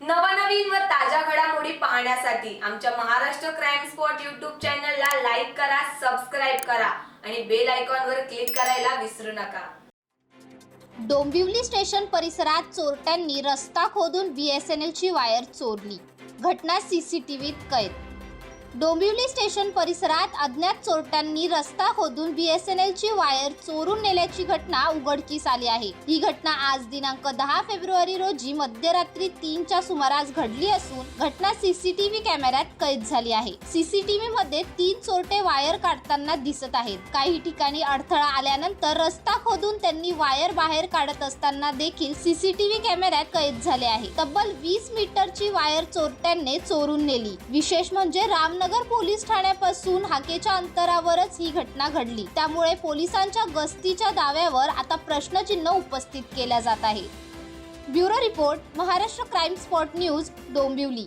नवनवीन व ताज्या घडामोडी पाहण्यासाठी आमच्या महाराष्ट्र क्राईम स्पॉट युट्यूब चॅनलला लाईक करा सबस्क्राईब करा आणि बेल आयकॉनवर क्लिक करायला विसरू नका. डोंबिवली स्टेशन परिसरात चोरट्यांनी रस्ता खोदून बीएसएनएलची वायर चोरली. घटना सीसीटीव्हीत कैद डोंबिवली स्टेशन परिसरात अज्ञात चोरट्यांनी रस्ता खोदून बीएसएनएलची वायर चोरून नेल्याची घटना उघडकीस आली आहे. ही घटना आज दिनांक दहा फेब्रुवारी रोजी मध्यरात्री तीनच्या सुमारास घडली असून घटना सीसीटीव्ही कॅमेऱ्यात कैद झाली आहे. सीसीटीव्ही मध्ये तीन चोरटे वायर काढताना दिसत आहेत. काही ठिकाणी अडथळा आल्यानंतर रस्ता खोदून त्यांनी वायर बाहेर काढत असताना देखील सीसीटीव्ही कॅमेऱ्यात कैद झाले आहे. तब्बल वीस मीटरची वायर चोरट्यांनी चोरून नेली. विशेष म्हणजे राम रामनगर पोलीस ठाण्यापासून हाकेच्या अंतरावरच ही घटना घडली. त्यामुळे पोलिसांच्या गस्तीच्या दाव्यावर आता प्रश्नचिन्ह उपस्थित केल्या जात आहे. Bureau report Maharashtra crime spot news Dombivli.